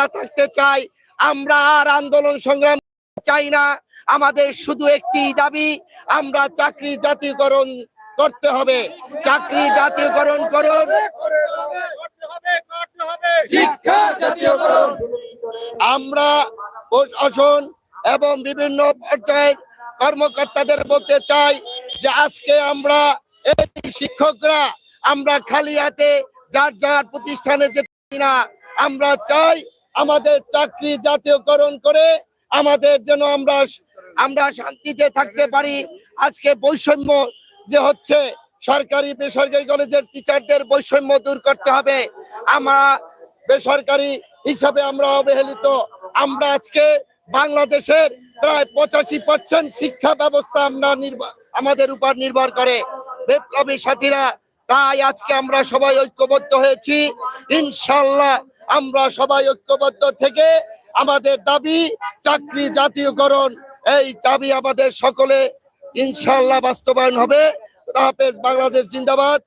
আমরা থাকতে চাই আমরা আর আন্দোলন সংগ্রাম চাই না। আমাদের শুধু একটি দাবি আমরা চাকরি জাতীয়করণ করতে হবে। চাকরি জাতীয়করণ করুন। শিক্ষা জাতীয়করণ। আমরা প্রশাসন এবং বিভিন্ন পর্যায়ের কর্মকর্তাদের বলতে চাই যে আজকে আমরা এই শিক্ষকরা আমরা খালি হাতে যার যার প্রতিষ্ঠানে যেতে না। আমরা চাই আমাদের চাকরি জাতীয়করণ করে আমাদের যেন আমরা আমরা শান্তিতে থাকতে পারি। আজকে বৈষম্য যে হচ্ছে, সরকারি বেসরকারি কলেজের টিচারদের বৈষম্য দূর করতে হবে। আমরা বেসরকারি হিসাবে আমরা অবহেলিত। আমরা আজকে বাংলাদেশের প্রায় পঁচাশি পার্সেন্ট শিক্ষা ব্যবস্থা আমরা আমাদের উপর নির্ভর করে। বিপ্লবী সাথীরা, তাই আজকে আমরা সবাই ঐক্যবদ্ধ হয়েছি। ইনশাল্লাহ আমরা সবাই ঐক্যবদ্ধ থেকে আমাদের দাবি চাকরি জাতীয়করণ, এই দাবি আমাদের সকলে ইনশাল্লাহ বাস্তবায়ন হবে। বাংলাদেশ জিন্দাবাদ।